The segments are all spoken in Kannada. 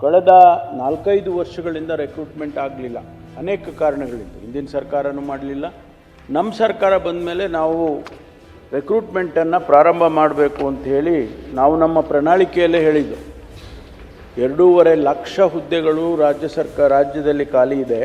ಕಳೆದ ನಾಲ್ಕೈದು ವರ್ಷಗಳಿಂದ ರೆಕ್ರೂಟ್ಮೆಂಟ್ ಆಗಲಿಲ್ಲ. ಅನೇಕ ಕಾರಣಗಳಿಂದ. ಹಿಂದಿನ ಸರ್ಕಾರನೂ ಮಾಡಲಿಲ್ಲ. ನಮ್ಮ ಸರ್ಕಾರ ಬಂದ ಮೇಲೆ ನಾವು ರೆಕ್ರೂಟ್ಮೆಂಟನ್ನು ಪ್ರಾರಂಭ ಮಾಡಬೇಕು ಅಂತ ಹೇಳಿ ನಾವು ನಮ್ಮ ಪ್ರಣಾಳಿಕೆಯಲ್ಲೇ ಹೇಳಿದ್ದು. ಎರಡೂವರೆ ಲಕ್ಷ ಹುದ್ದೆಗಳು ರಾಜ್ಯ ಸರ್ಕಾರ ರಾಜ್ಯದಲ್ಲಿ ಖಾಲಿ ಇದೆ.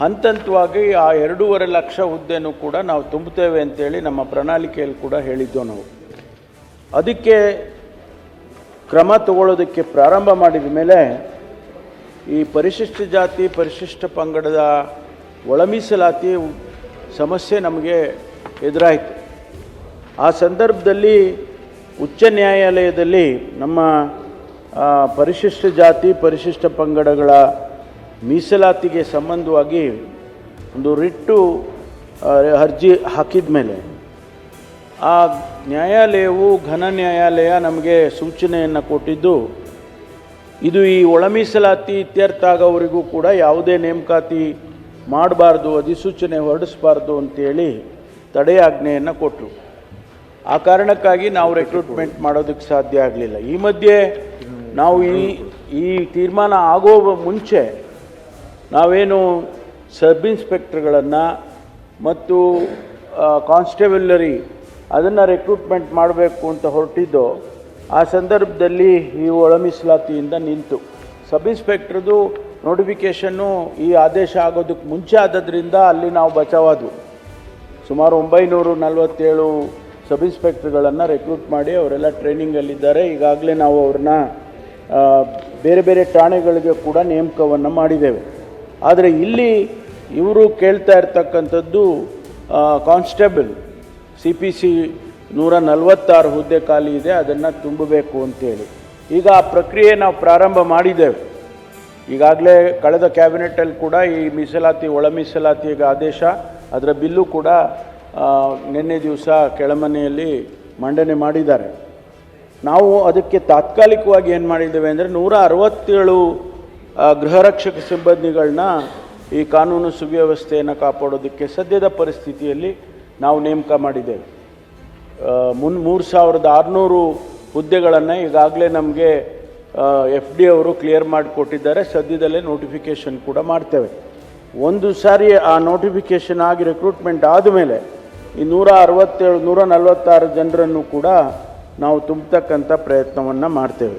ಹಂತ ಹಂತವಾಗಿ ಆ ಎರಡೂವರೆ ಲಕ್ಷ ಹುದ್ದೆನೂ ಕೂಡ ನಾವು ತುಂಬುತ್ತೇವೆ ಅಂತೇಳಿ ನಮ್ಮ ಪ್ರಣಾಳಿಕೆಯಲ್ಲಿ ಕೂಡ ಹೇಳಿದ್ದೆವು ನಾವು. ಅದಕ್ಕೆ ಕ್ರಮ ತಗೊಳ್ಳೋದಕ್ಕೆ ಪ್ರಾರಂಭ ಮಾಡಿದ ಮೇಲೆ ಈ ಪರಿಶಿಷ್ಟ ಜಾತಿ, ಪರಿಶಿಷ್ಟ ಪಂಗಡದ ಒಳಮೀಸಲಾತಿ ಸಮಸ್ಯೆ ನಮಗೆ ಎದುರಾಯಿತು. ಆ ಸಂದರ್ಭದಲ್ಲಿ ಉಚ್ಚ ನ್ಯಾಯಾಲಯದಲ್ಲಿ ನಮ್ಮ ಪರಿಶಿಷ್ಟ ಜಾತಿ, ಪರಿಶಿಷ್ಟ ಪಂಗಡಗಳ ಮೀಸಲಾತಿಗೆ ಸಂಬಂಧವಾಗಿ ಒಂದು ರಿಟ್ಟು ಅರ್ಜಿ ಹಾಕಿದ ಮೇಲೆ ಆ ನ್ಯಾಯಾಲಯವು ಘನ ನ್ಯಾಯಾಲಯ ನಮಗೆ ಸೂಚನೆಯನ್ನು ಕೊಟ್ಟಿದ್ದು, ಇದು ಈ ಒಳ ಮೀಸಲಾತಿ ಇತ್ಯರ್ಥ ಆಗೋವರಿಗೂ ಕೂಡ ಯಾವುದೇ ನೇಮಕಾತಿ ಮಾಡಬಾರ್ದು, ಅಧಿಸೂಚನೆ ಹೊರಡಿಸಬಾರ್ದು ಅಂತೇಳಿ ತಡೆಯಾಜ್ಞೆಯನ್ನು ಕೊಟ್ಟರು ಆ ಕಾರಣಕ್ಕಾಗಿ ನಾವು ರೆಕ್ರೂಟ್ಮೆಂಟ್ ಮಾಡೋದಕ್ಕೆ ಸಾಧ್ಯ ಆಗಲಿಲ್ಲ. ಈ ಮಧ್ಯೆ ನಾವು ಈ ಈ ತೀರ್ಮಾನ ಆಗೋ ಮುಂಚೆ ನಾವೇನು ಸಬ್ ಇನ್ಸ್ಪೆಕ್ಟರ್ಗಳನ್ನು ಮತ್ತು ಕಾನ್ಸ್ಟೇಬಲರಿ ಅದನ್ನು ರೆಕ್ರೂಟ್ಮೆಂಟ್ ಮಾಡಬೇಕು ಅಂತ ಹೊರಟಿದ್ದು, ಆ ಸಂದರ್ಭದಲ್ಲಿ ಈ ಒಳ ಮೀಸಲಾತಿಯಿಂದ ನಿಂತು. ಸಬ್ ಇನ್ಸ್ಪೆಕ್ಟ್ರದು ನೋಟಿಫಿಕೇಷನ್ನು ಈ ಆದೇಶ ಆಗೋದಕ್ಕೆ ಮುಂಚೆ ಆದ್ದರಿಂದ ಅಲ್ಲಿ ನಾವು ಬಚಾವಾದವು. ಸುಮಾರು ಒಂಬೈನೂರು ನಲವತ್ತೇಳು ಸಬ್ ಇನ್ಸ್ಪೆಕ್ಟ್ರ್ಗಳನ್ನು ರೆಕ್ರೂಟ್ ಮಾಡಿ ಅವರೆಲ್ಲ ಟ್ರೈನಿಂಗಲ್ಲಿದ್ದಾರೆ. ಈಗಾಗಲೇ ನಾವು ಅವ್ರನ್ನ ಬೇರೆ ಬೇರೆ ಠಾಣೆಗಳಿಗೆ ಕೂಡ ನೇಮಕವನ್ನು ಮಾಡಿದ್ದೇವೆ. ಆದರೆ ಇಲ್ಲಿ ಇವರು ಕೇಳ್ತಾ ಇರ್ತಕ್ಕಂಥದ್ದು ಕಾನ್ಸ್ಟೇಬಲ್. ಸಿ ಪಿ ಸಿ ನೂರ ನಲವತ್ತಾರು ಹುದ್ದೆ ಖಾಲಿ ಇದೆ, ಅದನ್ನು ತುಂಬಬೇಕು ಅಂತೇಳಿ. ಈಗ ಆ ಪ್ರಕ್ರಿಯೆ ನಾವು ಪ್ರಾರಂಭ ಮಾಡಿದ್ದೇವೆ. ಈಗಾಗಲೇ ಕಳೆದ ಕ್ಯಾಬಿನೆಟಲ್ಲಿ ಕೂಡ ಈ ಮೀಸಲಾತಿ, ಒಳ ಮೀಸಲಾತಿಗೆ ಆದೇಶ, ಅದರ ಬಿಲ್ಲು ಕೂಡ ನಿನ್ನೆ ದಿವಸ ಕೆಳಮನೆಯಲ್ಲಿ ಮಂಡನೆ ಮಾಡಿದ್ದಾರೆ. ನಾವು ಅದಕ್ಕೆ ತಾತ್ಕಾಲಿಕವಾಗಿ ಏನು ಮಾಡಿದ್ದೇವೆ ಅಂದರೆ ನೂರ ಅರವತ್ತೇಳು ಗೃಹರಕ್ಷಕ ಸಿಬ್ಬಂದಿಗಳನ್ನ ಈ ಕಾನೂನು ಸುವ್ಯವಸ್ಥೆಯನ್ನು ಕಾಪಾಡೋದಕ್ಕೆ ಸದ್ಯದ ಪರಿಸ್ಥಿತಿಯಲ್ಲಿ ನಾವು ನೇಮಕ ಮಾಡಿದ್ದೇವೆ. ಮುನ್ ಮೂರು ಸಾವಿರದ ಆರುನೂರು ಹುದ್ದೆಗಳನ್ನು ಈಗಾಗಲೇ ನಮಗೆ ಎಫ್ ಡಿ ಅವರು ಕ್ಲಿಯರ್ ಮಾಡಿಕೊಟ್ಟಿದ್ದಾರೆ. ಸದ್ಯದಲ್ಲೇ ನೋಟಿಫಿಕೇಷನ್ ಕೂಡ ಮಾಡ್ತೇವೆ. ಒಂದು ಸಾರಿ ಆ ನೋಟಿಫಿಕೇಷನ್ ಆಗಿ ರಿಕ್ರೂಟ್ಮೆಂಟ್ ಆದಮೇಲೆ ಈ ನೂರ ಅರವತ್ತೇಳು, ನೂರ ನಲವತ್ತಾರು ಜನರನ್ನು ಕೂಡ ನಾವು ತುಂಬತಕ್ಕಂಥ ಪ್ರಯತ್ನವನ್ನು ಮಾಡ್ತೇವೆ.